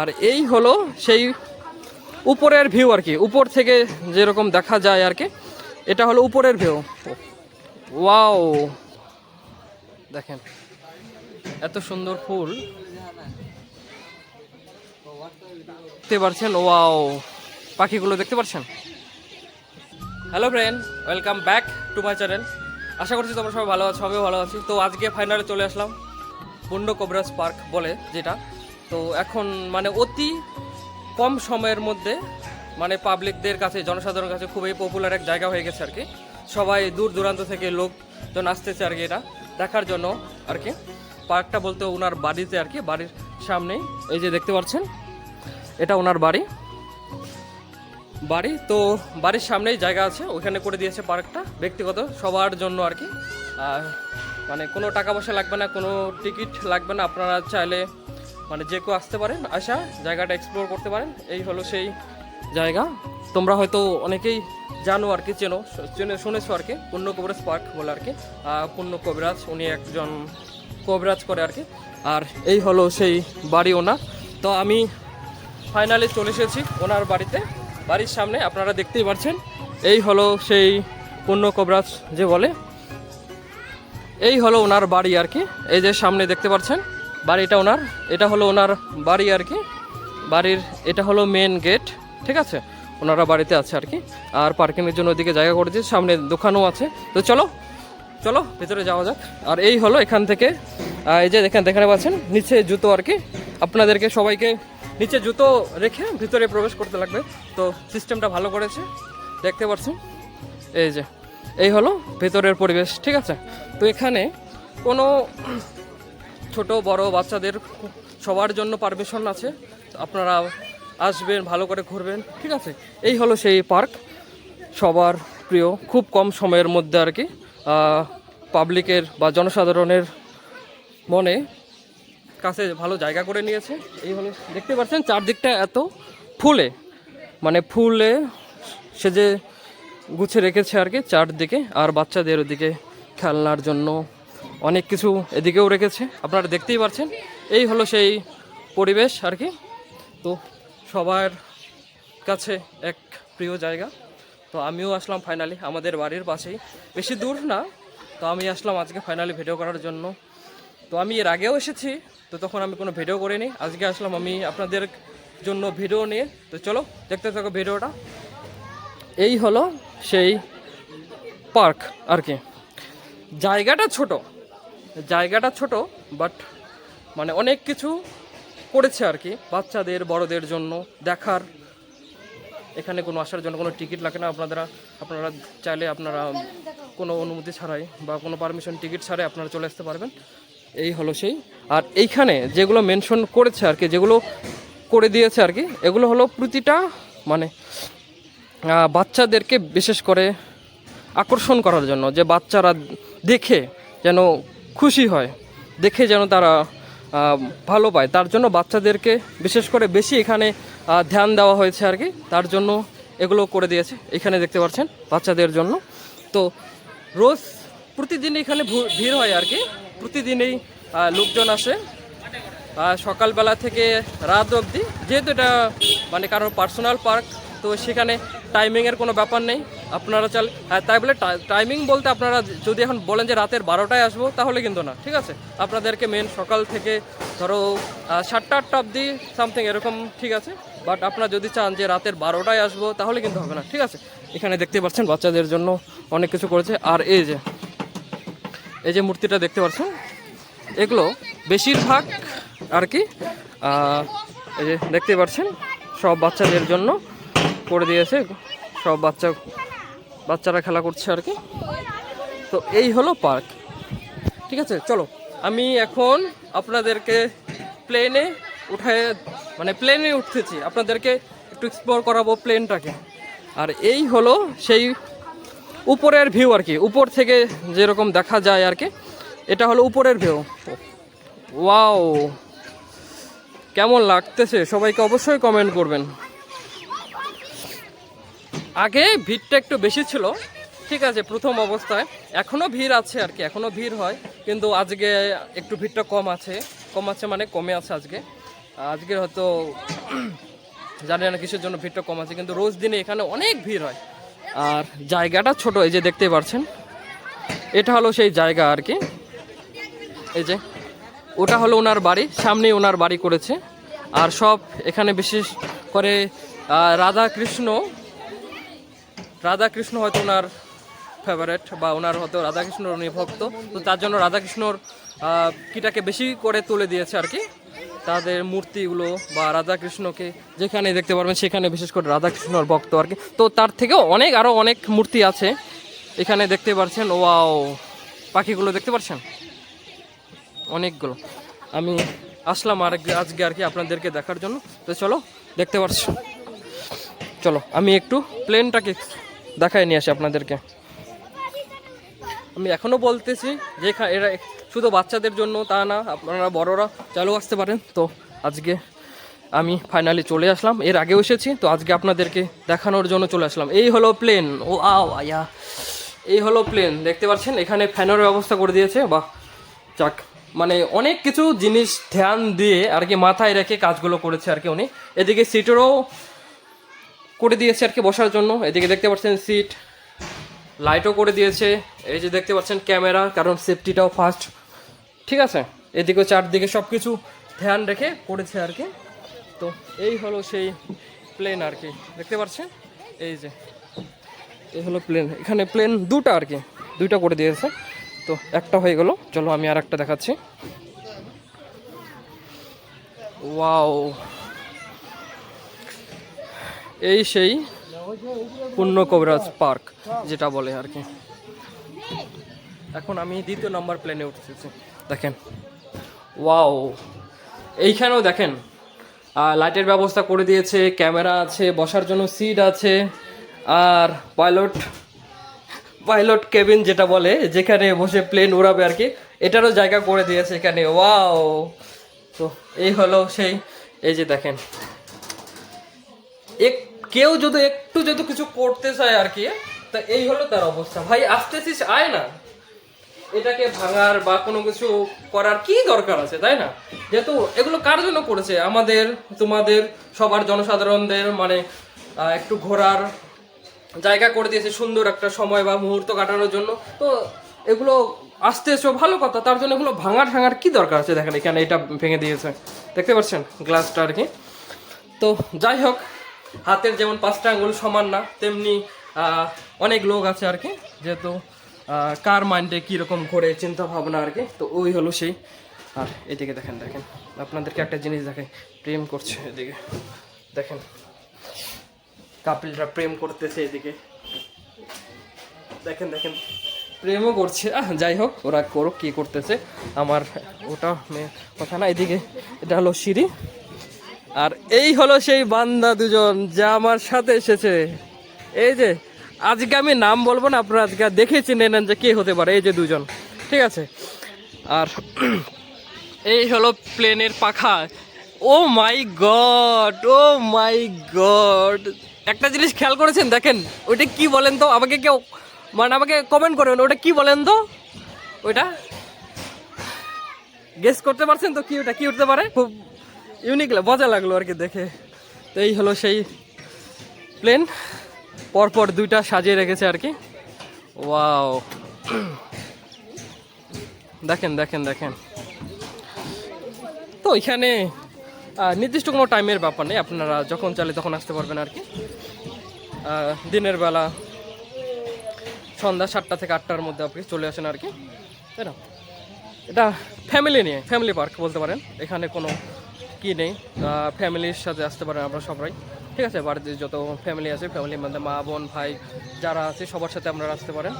আর এই হলো সেই উপরের ভিউ আর কি। উপর থেকে যেরকম দেখা যায় আর কি, এটা হলো উপরের ভিউ ওয়াও! দেখেন, এত সুন্দর ফুল। দেখতে পারছেন? ওয়াও! পাখিগুলো দেখতে পারছেন? Hello friend welcome back to my channel আশা করছি তোমরা সবাই ভালো আছো, আমিও ভালো আছি। তো আজকে ফাইনালে চলে আসলাম বন্য কবরাজ পার্ক বলে যেটা। তো এখন মানে অতি কম সময়ের মধ্যে মানে পাবলিকদের কাছে, জনসাধারণের কাছে খুবই পপুলার এক জায়গা হয়ে গেছে আর কি। সবাই দূর দূরান্ত থেকে লোকজন আসতেছে আর কি এটা দেখার জন্য আর কি। পার্কটা বলতে ওনার বাড়িতে আর কি, বাড়ির সামনেই এই যে দেখতে পাচ্ছেন, এটা ওনার বাড়ি। বাড়ি তো বাড়ির সামনেই জায়গা আছে, ওখানে করে দিয়েছে পার্কটা ব্যক্তিগত সবার জন্য আর কি। আর মানে কোনো টাকা পয়সা লাগবে না, কোনো টিকিট লাগবে না। আপনারা চাইলে মানে যে কেউ আসতে পারেন, আসা, জায়গাটা এক্সপ্লোর করতে পারেন, এই হলো সেই জায়গা। তোমরা হয়তো অনেকেই জানো আর কি, চেনো চেনে, শুনেছো আর কি পূর্ণ কবিরাজ পার্ক বলে আর কি। পূর্ণ কবিরাজ উনি একজন কবিরাজ করে আর কি। আর এই হলো সেই বাড়ি ওনার। তো আমি ফাইনালি চলে এসেছি ওনার বাড়িতে। বাড়ির সামনে আপনারা দেখতেই পাচ্ছেন এই হলো সেই পূর্ণ কবরাজ যে বলে। এই হলো ওনার বাড়ি আর কি, এই যে সামনে দেখতে পাচ্ছেন বাড়িটা ওনার, এটা হলো ওনার বাড়ি আর কি। বাড়ির এটা হলো মেন গেট ঠিক আছে? ওনারা বাড়িতে আছে আর কি। আর পার্কিংয়ের জন্য ওদিকে জায়গা করে দিয়েছে, সামনে দোকানও আছে। তো চলো চলো, ভেতরে যাওয়া যাক। আর এই হলো এখান থেকে এই যে এখানে দেখাতে পাচ্ছেন? নিচে জুতো আর কি। আপনাদেরকে সবাইকে নিচে জুতো রেখে ভিতরে প্রবেশ করতে লাগবে। তো সিস্টেমটা ভালো করেছে, দেখতে পাচ্ছেন? এই যে, এই হলো ভেতরের পরিবেশ, ঠিক আছে? তো এখানে কোনো ছোট, বড় বাচ্চাদের সবার জন্য পারমিশন আছে। আপনারা আসবেন, ভালো করে ঘুরবেন, ঠিক আছে? এই হলো সেই পার্ক, সবার প্রিয়, খুব কম সময়ের মধ্যে আর কি। পাবলিকের বা জনসাধারণের মনে কাছে ভালো জায়গা করে নিয়েছে। এই হলো, দেখতে পাচ্ছেন চারদিকটা এত ফুলে মানে ফুলে সে যে গুছে রেখেছে আর কি চারদিকে, আর বাচ্চাদের ওদিকে খেলনার জন্য অনেক কিছু এদিকেও রেখেছে। আপনারা দেখতেই পাচ্ছেন এই হলো সেই পরিবেশ আর কি। তো সবার কাছে এক প্রিয় জায়গা। তো আমিও আসলাম ফাইনালি আমাদের বাড়ির পাশেই। বেশি দূর না, তো আমি আসলাম আজকে ফাইনালি ভিডিও করার জন্য। তো আমি এর আগেও এসেছি, তো তখন আমি কোনো ভিডিও করিনি। আজকে আসলাম আমি আপনাদের জন্য ভিডিও নিয়ে। তো চলো, দেখতে থাকো ভিডিওটা এই হলো সেই পার্ক আর কি। জায়গাটা ছোট জায়গাটা ছোট বাট মানে অনেক কিছু করেছে আর কি, বাচ্চাদের, বড়দের জন্য দেখার। এখানে কোনো আসার জন্য কোনো টিকিট লাগে না, আপনারা আপনারা চাইলে আপনারা কোনো অনুমতি ছাড়াই বা কোনো পারমিশন টিকিট ছাড়াই আপনারা চলে আসতে পারবেন। এই হলো সেই। আর এইখানে যেগুলো মেনশন করেছে আর কি, যেগুলো করে দিয়েছে আর কি, এগুলো হলো প্রতিটা মানে বাচ্চাদেরকে বিশেষ করে আকর্ষণ করার জন্য, যে বাচ্চারা দেখে যেন খুশি হয়, দেখে যেন তারা ভালো পায়। তার জন্য বাচ্চাদেরকে বিশেষ করে বেশি এখানে ধ্যান দেওয়া হয়েছে আর কি। তার জন্য এগুলো করে দিয়েছে। এখানে দেখতে পাচ্ছেন বাচ্চাদের জন্য। তো রোজ প্রতিদিন এখানে ভিড় হয় আর কি। প্রতিদিনই লোকজন আসে। সকালবেলা থেকে রাত অবধি। যেহেতু এটা মানে কারোর পার্সোনাল পার্ক, তো সেখানে টাইমিংয়ের কোনো ব্যাপার নেই। আপনারা চাল হ্যাঁ তাই বলে টাইমিং বলতে আপনারা যদি এখন বলেন যে রাতের বারোটায় আসব, তাহলে কিন্তু না, ঠিক আছে? আপনাদেরকে মেন সকাল থেকে ধরো সাতটা, আটটা অবধি সামথিং এরকম ঠিক আছে? বাট আপনারা যদি চান যে রাতের বারোটায় আসব, তাহলে কিন্তু হবে না, ঠিক আছে? এখানে দেখতে পাচ্ছেন বাচ্চাদের জন্য অনেক কিছু করেছে। আর এই যে এই যে মূর্তিটা দেখতে পাচ্ছেন? এগুলো বেশিরভাগ আর কি এই যে দেখতে পাচ্ছেন? সব বাচ্চাদের জন্য করে দিয়েছে, সব বাচ্চা বাচ্চারা খেলা করছে আর কি। তো এই হলো পার্ক। ঠিক আছে, চলো। আমি এখন আপনাদেরকে প্লেনে উঠায় মানে প্লেনে উঠতেছি। আপনাদেরকে একটু এক্সপ্লোর করাবো প্লেনটাকে আর এই হলো সেই উপরের ভিউ আর কি। উপর থেকে যেরকম দেখা যায় আর কি, এটা হলো উপরের ভিউ ওয়াও কেমন লাগতেছে? সবাইকে অবশ্যই কমেন্ট করবেন। আগে ভিড়টা একটু বেশি ছিল। ঠিক আছে, প্রথম অবস্থায়। এখনও ভিড় আছে আর কি এখনও ভিড় হয়। কিন্তু আজকে একটু ভিড়টা কম আছে। কম আছে মানে কমে আছে আজকে। আজকে হয়তো জানি না কিসের জন্য ভিড়টা কম আছে, কিন্তু রোজ দিনে এখানে অনেক ভিড় হয়। আর জায়গাটা ছোট, এই যে দেখতেই পাচ্ছেন এটা হলো সেই জায়গা আর কি। এই যে, ওটা হলো ওনার বাড়ি, সামনেই ওনার বাড়ি করেছে। আর সব এখানে বিশেষ করে রাধা কৃষ্ণ রাধা কৃষ্ণ হয়তো ওনার ফেভারেট বা ওনার হয়তো রাধাকৃষ্ণর উনি ভক্ত। তো তার জন্য রাধাকৃষ্ণর কিটাকে বেশি করে তুলে দিয়েছে আর কি, তাদের মূর্তিগুলো বা রাধাকৃষ্ণকে যেখানে দেখতে পারবেন সেখানে বিশেষ করে রাধাকৃষ্ণর ভক্ত আর কি। তো তার থেকেও অনেক আরও অনেক মূর্তি আছে। এখানে দেখতে পাচ্ছেন ওয়াও, পাখিগুলো দেখতে পাচ্ছেন অনেকগুলো। আমি আসলাম আর আজকে আর কি আপনাদেরকে দেখার জন্য। তো চলো, দেখতে পাচ্ছ চলো, আমি একটু প্লেনটাকে দেখাই নিয়ে আসি আপনাদেরকে। আমি এখনও বলতেছি যে এরা শুধু বাচ্চাদের জন্য তা না, আপনারা বড়রা চালু আসতে পারেন। তো আজকে আমি ফাইনালি চলে আসলাম। এর আগেও এসেছি, তো আজকে আপনাদেরকে দেখানোর জন্য চলে আসলাম। এই হলো প্লেন ও আও আয়া এই হলো প্লেন দেখতে পাচ্ছেন, এখানে ফ্যানের ব্যবস্থা করে দিয়েছে। বা যাক। মানে অনেক কিছু জিনিস ধ্যান দিয়ে আর কি মাথায় রেখে কাজগুলো করেছে আর কি উনি। এদিকে সিটেরও করে দিয়েছে আর কি বসার জন্য। এদিকে দেখতে পাচ্ছেন সিট, লাইটও করে দিয়েছে। এই যে দেখতে পাচ্ছেন ক্যামেরা, কারণ সেফটিটাও ফার্স্ট ঠিক আছে? এদিকে চারদিকে সব কিছু ধ্যান রেখে করেছে আর কি। তো এই হলো সেই প্লেন আর কি। দেখতে পাচ্ছেন? এই যে, এই হলো প্লেন এখানে প্লেন দুটা আর কি, দুইটা করে দিয়েছে। তো একটা হয়ে গেল। চলো আমি আর একটা দেখাচ্ছি। ওয়াও এই সেই পূর্ণ কবিরাজ পার্ক, যেটা বলে আর কি। এখন আমি দ্বিতীয় নম্বর প্লেনে উঠতেছি। দেখেন। ওয়াও। এইখানেও দেখেন লাইটের ব্যবস্থা করে দিয়েছে, ক্যামেরা আছে, বসার জন্য সিট আছে, আর পাইলট পাইলট কেবিন যেটা বলে, যেখানে বসে প্লেন উড়াবে আর কি, এটারও জায়গা করে দিয়েছে এখানে। ওয়াও। তো এই হলো সেই, এই যে দেখেন। এক কেউ যদি একটু যদি কিছু করতে চায় আর কি, তা এই হলো তার অবস্থা। ভাই, আসতেছিস, আয় না। এটাকে ভাঙার বা কোনো কিছু করার কি দরকার আছে, তাই না? যেহেতু এগুলো কার জন্য করেছে? আমাদের, তোমাদের, সবার জনসাধারণদের মানে একটু ঘোরার জায়গা করে দিয়েছে সুন্দর একটা সময় বা মুহূর্ত কাটানোর জন্য। তো এগুলো আসতে এসো, ভালো কথা, তার জন্য এগুলো ভাঙার ভাঙার কি দরকার আছে? দেখেন, এখানে এটা ভেঙে দিয়েছে। দেখতে পাচ্ছেন গ্লাসটা আর কি। তো যাই হোক হাতের যেমন পাঁচটা আঙ্গুল সমান না, তেমনি অনেক লোক আছে আর কি, যেহেতু কার মাইন্ডে কীরকম ঘোরে চিন্তা ভাবনা আর কি, তো ওই হলো সেই। আর এদিকে দেখেন দেখেন, আপনাদেরকে একটা জিনিস দেখাই প্রেম করছে এদিকে। দেখেন কাপিলরা প্রেম করতেছে এদিকে। দেখেন দেখেন, প্রেমও করছে যাই হোক, ওরা করুক, কি করতেছে, আমার ওটা কথা না, এদিকে, এটা হলো সিঁড়ি। আর এই হলো সেই বান্দা দুজন যা আমার সাথে এসেছে। এই যে, আজকে আমি নাম বলব না, আপনারা আজকে দেখে চিনে নেন যে কে হতে পারে, এই যে দুজন। ঠিক আছে? আর এই হলো প্লেনের পাখা। Oh my god, oh my god. একটা জিনিস খেয়াল করেছেন? দেখেন, ওইটা কি বলেন তো? আমাকে কেউ মানে আমাকে কমেন্ট করবেন ওটা কি বলেন তো? ওইটা? গেস করতে পারছেন তো কি ওটা কি উঠতে পারে? খুব ইউনিক মজা লাগল আর কি দেখে। তো এই হলো সেই প্লেন। পরপর দুইটা সাজিয়ে রেখেছে আর কি। ওয়াও। দেখেন দেখেন দেখেন। তো এখানে নির্দিষ্ট কোনো টাইমের ব্যাপার নেই। আপনারা যখন চাইলে তখন আসতে পারবেন আর কি। দিনের বেলা সন্ধ্যা সাতটা থেকে আটটার মধ্যে আপনি চলে আসেন আর কি। তাই না? এটা ফ্যামিলি নিয়ে ফ্যামিলি পার্ক বলতে পারেন। এখানে কোনো কি নেই ফ্যামিলির সাথে আসতে পারেন আমরা সবাই। ঠিক আছে? বাড়িতে যত ফ্যামিলি আছে ফ্যামিলির মধ্যে মা, বোন, ভাই যারা আছে, সবার সাথে আপনারা আসতে পারেন।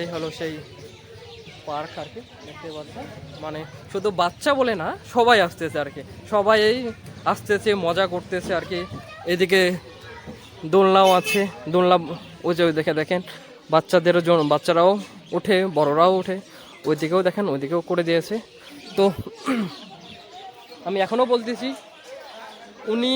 এই হলো সেই পার্ক আর কি, দেখতে পাচ্ছেন? মানে শুধু বাচ্চা বলে না, সবাই আসতেছে আর কি। সবাই এই আসতেছে, মজা করতেছে আর কি। এদিকে দোলনাও আছে, দোলনা, ওই যে দেখে দেখেন, বাচ্চাদেরও বাচ্চারাও ওঠে, বড়রাও ওঠে। ওইদিকেও দেখেন, ওইদিকেও করে দিয়েছে। তো আমি এখনও বলতেছি, উনি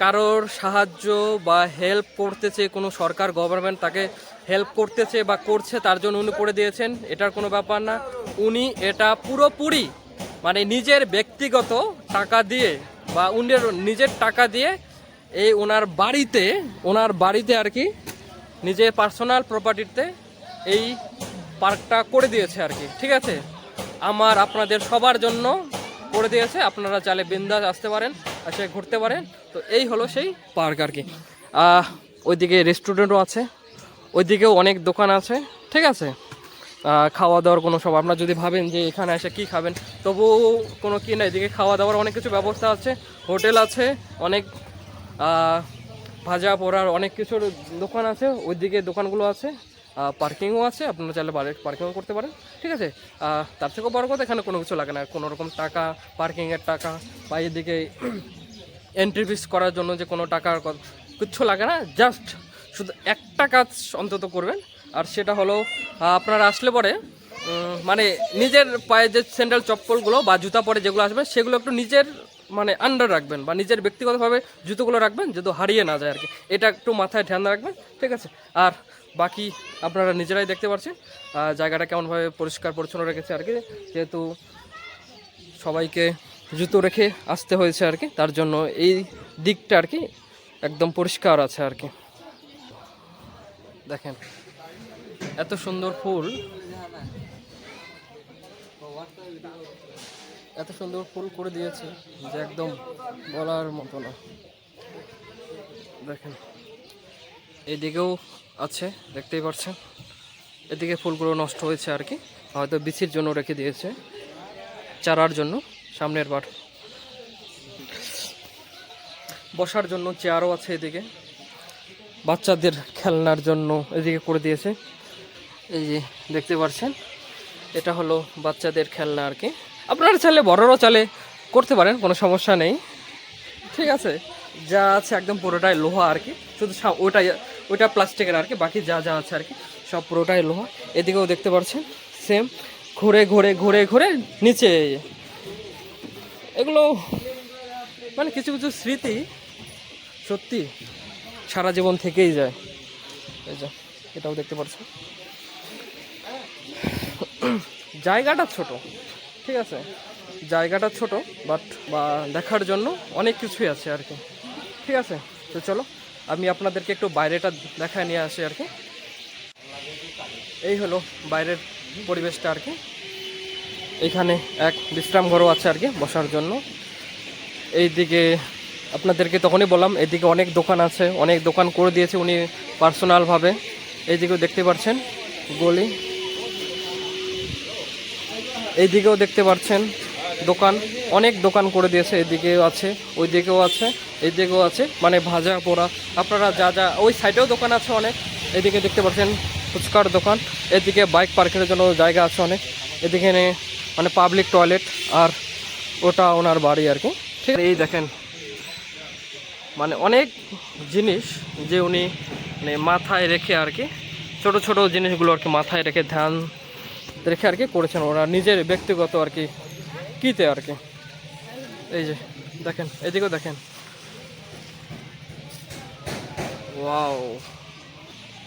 কারোর সাহায্য বা হেল্প করতেছে কোনো সরকার গভর্নমেন্ট তাকে হেল্প করতেছে বা করছে তার জন্য উনি করে দিয়েছেন, এটার কোনো ব্যাপার না। উনি এটা পুরোপুরি মানে নিজের ব্যক্তিগত টাকা দিয়ে বা উনের নিজের টাকা দিয়ে এই ওনার বাড়িতে ওনার বাড়িতে আর কি নিজের পার্সোনাল প্রপার্টিতে এই পার্কটা করে দিয়েছে আর কি। ঠিক আছে? আমার আপনাদের সবার জন্য করে দিয়েছে। আপনারা চালে বিন্দাস আসতে পারেন, এসে ঘুরতে পারেন। তো এই হলো সেই পার্ক আর কি। ওইদিকে রেস্টুরেন্টও আছে, ওইদিকেও অনেক দোকান আছে, ঠিক আছে? খাওয়া দাওয়ার কোনো সব, আপনারা যদি ভাবেন যে এখানে এসে কি খাবেন, তবুও কোনো কি না, এদিকে খাওয়া দাওয়ার অনেক কিছু ব্যবস্থা আছে, হোটেল আছে, অনেক ভাজা পোড়ার অনেক কিছুর দোকান আছে, ওইদিকে দোকানগুলো আছে। পার্কিংও আছে, আপনারা চাইলে বাড়ির পার্কিংও করতে পারেন, ঠিক আছে? তার থেকেও বড় কথা, এখানে কোনো কিছু লাগে না কোনো রকম টাকা পার্কিংয়ের টাকা, বা এদিকে এন্ট্রি ফিস করার জন্য যে কোনো টাকার কিচ্ছু লাগে না জাস্ট শুধু একটা কাজ অন্তত করবেন, আর সেটা হলো আপনারা আসলে পরে মানে নিজের পায়ে যে স্যান্ডেল চপ্পলগুলো বা জুতা পরে যেগুলো আসবে, সেগুলো একটু নিজের মানে আন্ডার রাখবেন, বা নিজের ব্যক্তিগতভাবে জুতোগুলো রাখবেন, যেহেতু হারিয়ে না যায় আর কি। এটা একটু মাথায় ধ্যান রাখবেন, ঠিক আছে? আর বাকি আপনারা নিজেরাই দেখতে পাচ্ছেন জায়গাটা কেমনভাবে পরিষ্কার পরিচ্ছন্ন রেখেছে আর কি, যেহেতু সবাইকে জুতো রেখে আসতে হয়েছে আর কি, তার জন্য এই দিকটা আর কি একদম পরিষ্কার আছে আর কি। দেখেন, এত সুন্দর ফুল। এত সুন্দর ফুল করে দিয়েছে যে একদম বলার মতো না। দেখেন, এদিকেও আছে, দেখতেই পাচ্ছেন এদিকে ফুলগুলো নষ্ট হয়েছে আর কি। হয়তো বিচির জন্য রেখে দিয়েছে, চারার জন্য, সামনের বার। বসার জন্য চেয়ারও আছে এদিকে। বাচ্চাদের খেলনার জন্য এদিকে করে দিয়েছে। এই যে, দেখতে পাচ্ছেন এটা হলো বাচ্চাদের খেলনা আর কি। আপনারা চাইলে বড়রাও চাইলে করতে পারেন, কোনো সমস্যা নেই। ঠিক আছে। যা আছে একদম পুরোটাই লোহা আর কি। শুধু ওইটাই, ওইটা প্লাস্টিকের আর কি, বাকি যা যা আছে আর কি, সব পুরোটাই লোহা। এদিকেও দেখতে পাচ্ছেন সেম ঘুরে ঘুরে ঘুরে ঘুরে নিচে। এগুলো মানে কিছু কিছু স্মৃতি সত্যি সারা জীবন থেকেই যায়। এই যে, এটাও দেখতে পাচ্ছেন। জায়গাটা ছোট, ঠিক আছে? জায়গাটা ছোট বাট বা দেখার জন্য অনেক কিছুই আছে আর কি। ঠিক আছে, তো চলো, আমি আপনাদেরকে একটু বাইরেটা দেখায় নিয়ে আসি আর কি। এই হলো বাইরের পরিবেশটা আর কি। এখানে এক বিশ্রাম ঘরও আছে আর কি বসার জন্য। এইদিকে আপনাদেরকে তখনই বললাম, এদিকে অনেক দোকান আছে, অনেক দোকান করে দিয়েছে উনি পার্সোনালভাবে। এইদিকেও দেখতে পাচ্ছেন গলি। এইদিকেও দেখতে পাচ্ছেন দোকান, অনেক দোকান করে দিয়েছে, এদিকেও আছে ওই দিকেও আছে এইদিকেও আছে মানে ভাজা পোড়া। আপনারা যা যা, ওই সাইডেও দোকান আছে অনেক, এদিকে দেখতে পাচ্ছেন ফুচকার দোকান, এদিকে বাইক পার্কের জন্য জায়গা আছে অনেক, এদিকে মানে পাবলিক টয়লেট আর ওটা ওনার বাড়ি আর কি। ঠিক এই দেখেন মানে অনেক জিনিস যে উনি মানে মাথায় রেখে আর কি, ছোট ছোট জিনিসগুলো আর কি মাথায় রেখে ধ্যান রেখে আর কি করেছেন। ওরা নিজের ব্যক্তিগত আর কি কিতে আর কি? এই যে দেখেন এদিকেও দেখেন। ওয়াও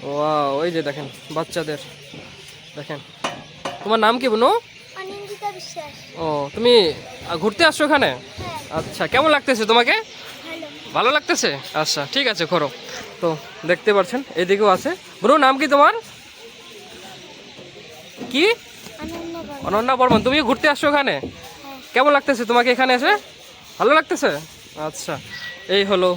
ওয়াও এই যে দেখেন বাচ্চাদের। দেখেন। তোমার নাম কি বুনু? ও তুমি ঘুরতে আসছো এখানে হ্যাঁ। আচ্ছা কেমন লাগতেছে তোমাকে? ভালো। লাগতেছে? আচ্ছা ঠিক আছে করো। তো দেখতে পাচ্ছেন এদিকেও আছে। ব্রো নাম কি তোমার? কি? অনন্যা বর্মন। তুমি ঘুরতে আসছো এখানে কেমন লাগতেছে তোমাকে এখানে এসে? ভালো লাগতেছে? আচ্ছা এই হলো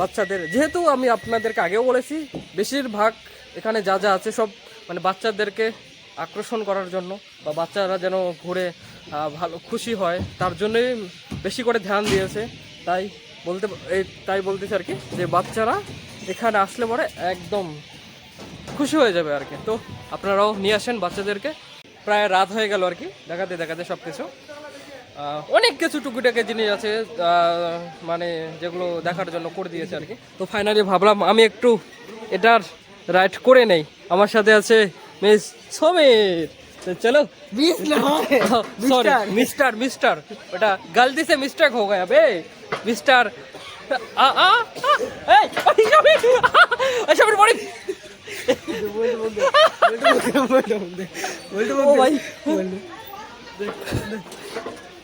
বাচ্চাদের। যেহেতু আমি আপনাদেরকে আগেও বলেছি, বেশিরভাগ এখানে যা যা আছে সব মানে বাচ্চাদেরকে আকর্ষণ করার জন্য বা বাচ্চারা যেন ঘুরে ভালো, খুশি হয়, তার জন্যই বেশি করে ধ্যান দিয়েছে। তাই বলতে, এই, তাই বলতেছি আর কি যে বাচ্চারা এখানে আসলে পরে একদম খুশি হয়ে যাবে আর কি। তো আপনারাও নিয়ে আসেন বাচ্চাদেরকে। প্রায় রাত হয়ে গেল আর কি, দেখাতে দেখাতে সব কিছু অনেক কিছু টুকিটাকি জিনিস আছে মানে যেগুলো দেখার জন্য করে দিয়েছে আর কি তো ফাইনালি ভাবলাম আমি একটু এটার রাইড করে নেই আমার সাথে আছে মিস সমীর চলো সরি মিস্টার মিস্টার ওটা গলতি সে মিস্টেক হো গয়া বে মিস্টার আ আচ্ছা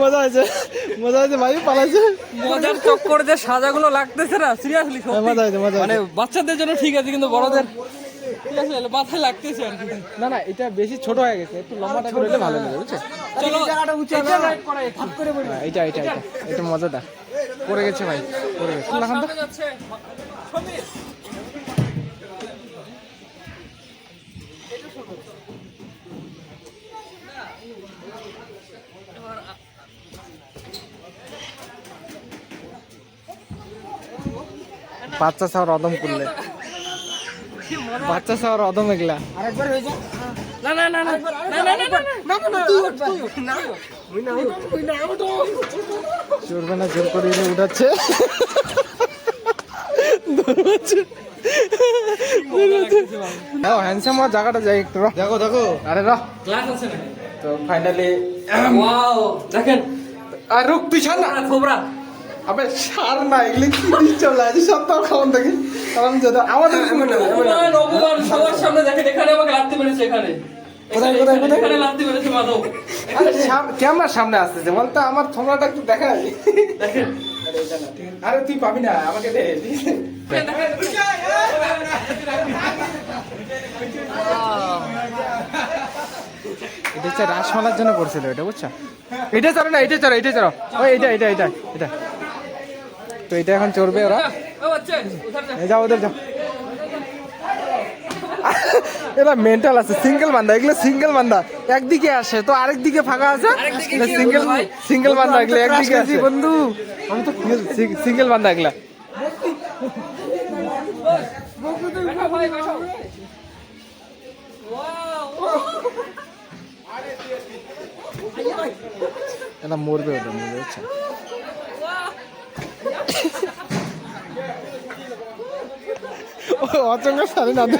মজা আছে মজা আছে ভাই পালাইছে। মজার চক্কর যে সাজাগুলো লাগতেছে না সিরিয়াসলি হ্যাঁ, মজা হয়েছে মজা মানে বাচ্চাদের জন্য ঠিক আছে কিন্তু বড়দের ঠিক আছে মাথায় লাগতেছে আর কি। না না এটা বেশি ছোট হয়ে গেছে একটু লম্বা টাইপের হলে ভালো লাগে বুঝছ? চলো এটা রাইড করা একটু। হ্যাঁ, এটা এটা এটা এটা মজাটা পড়ে গেছে ভাই পড়ে গেছে। বাচ্চা সাওয়ার অদম করলে বাচ্চা সাওয়ার অদম এগুলা না না না না না না না না না চড়বে না জোর করে এনে উঠাচ্ছে হ্যাঁ হ্যান্ডসাম হওয়ার জায়গাটা যাই একটু র দেখো দেখো আরে র ক্লাস আছে নাকি তো ফাইনালি ওয়াও দেখেন আর রুক তুই ছাড় না খোবরা আবে সার না এগুলো কি লাগে সপ্তাহ খাওয়ান দেখি কারণ যদি আমাদের অপমান অপমান সবার সামনে দেখেন এখানে আমাকে লাগতে পেরেছে এখানে। কোথায়, কোথায়, কোথায়? এখানে লাগতে পেরেছে মাধব। আরে ক্যামেরার সামনে আসতেছে বলতো আমার থোমরাটা একটু দেখাই। দেখেন। আরে তুই পাবি না আমাকে দে এটা হচ্ছে রাসমালার জন্য করছিল এটা বুঝছ? এটা চলো না এটা চলো এটা চলো ওই এটা এটা এটা এটা। তো এটা এখন চড়বে ওরা। যাও ওদের যাও। এরা মেন্টাল আছে সিঙ্গেল বান্দা এগুলো সিঙ্গেল বান্দা। একদিকে আসে তো আরেক দিকে ফাঁকা আছে? সিঙ্গেল সিঙ্গেল বান্দা এগুলো একদিকে আছে। বন্ধু আমি তো সিঙ্গেল বান্দা এগুলা। এটা মরবে ওটা মরবে আচ্ছা 어쩐가 살이 나네.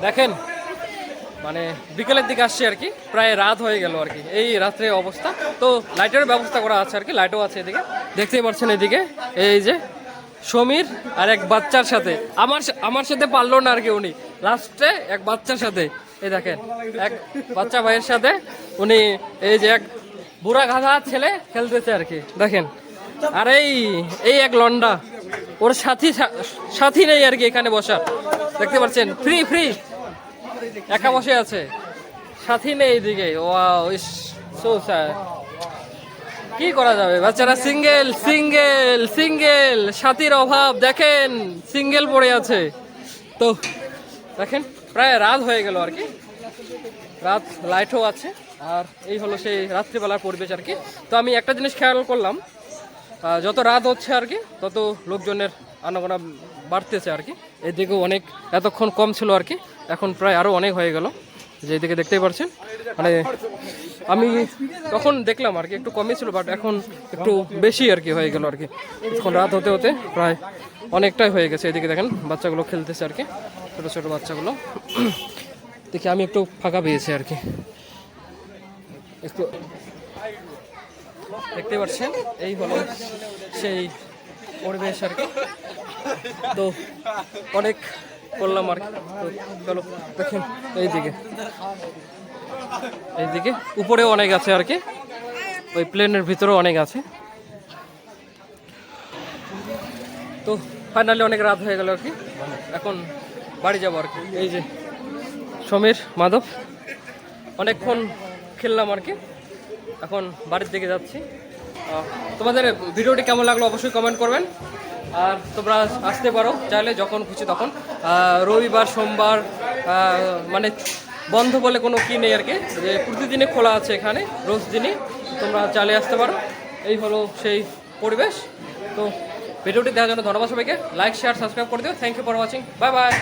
দেখেন মানে বিকেলের দিকে আসছে আর কি। প্রায় রাত হয়ে গেল আর কি। এই রাত্রে অবস্থা। তো লাইটের ব্যবস্থা করা আছে আর কি, লাইটও আছে এদিকে। দেখতেই পাচ্ছেন এদিকে, এই যে সমীর আর এক বাচ্চার সাথে। আমার আমার সাথে পারল না আর কি উনি। লাস্টে এক বাচ্চার সাথে। এই দেখেন, এক বাচ্চা ভাইয়ের সাথে উনি এই যে এক বুড়া গাধা ছেলে খেলতেছে আর কি। দেখেন, আর এই এই এক লন্ডা। ওর সাথী সাথী নেই আর কি এখানে বসা। দেখতে পাচ্ছেন ফ্রি ফ্রি একা বসে আছে? সাথী নেই এইদিকে ইস স্যার কি করা যাবে? বাচ্চারা সিঙ্গেল সিঙ্গেল সিঙ্গেল সাথীর অভাব, দেখেন সিঙ্গেল পড়ে আছে। তো, দেখেন, প্রায় রাত হয়ে গেল আর কি। রাত লাইটও আছে, আর এই হলো সেই রাত্রিবেলার পরিবেশ আর কি। তো আমি একটা জিনিস খেয়াল করলাম যত রাত হচ্ছে আর কি, তত লোকজনের আনাগোনা বাড়তেছে আর কি। এদিকেও অনেক, এতক্ষণ কম ছিল আর কি, এখন প্রায় আরও অনেক হয়ে গেল। যে এদিকে দেখতেই পাচ্ছেন মানে আমি তখন দেখলাম আর কি, একটু কমই ছিল বাট এখন একটু বেশি আর কি হয়ে গেল আর কি। এখন রাত হতে হতে প্রায় অনেকটাই হয়ে গেছে, এদিকে দেখেন বাচ্চাগুলো খেলতেছে আর কি, ছোটো ছোটো বাচ্চাগুলো। দেখি আমি একটু ফাঁকা পেয়েছি আর কি। একটু দেখতে পাচ্ছেন, এই হলো সেই পরিবেশ আর কি। তো অনেক করলাম আর চলো দেখেন এইদিকে। এইদিকে উপরেও অনেক আছে আর কি। ওই প্লেনের ভিতরেও অনেক আছে। তো ফাইনালি অনেক রাত হয়ে গেল আর কি। এখন বাড়ি যাব আর কি। এই যে সমীর, মাধব, অনেকক্ষণ খেললাম আর কি। এখন বাড়ির দিকে যাচ্ছি। তোমাদের ভিডিওটি কেমন লাগল অবশ্যই কমেন্ট করবেন। আর তোমরা আসতে পারো, চাইলে যখন খুশি তখন। রবিবার, সোমবার মানে বন্ধ বলে কোনো কি নেই আর কি, যে প্রতিদিনই খোলা আছে এখানে, রোজ দিনই। তোমরা চাইলে আসতে পারো, এই হলো সেই পরিবেশ। তো ভিডিওটি দেখার জন্য ধন্যবাদ সবাইকে। লাইক শেয়ার সাবস্ক্রাইব করে দিও। Thank you for watching bye bye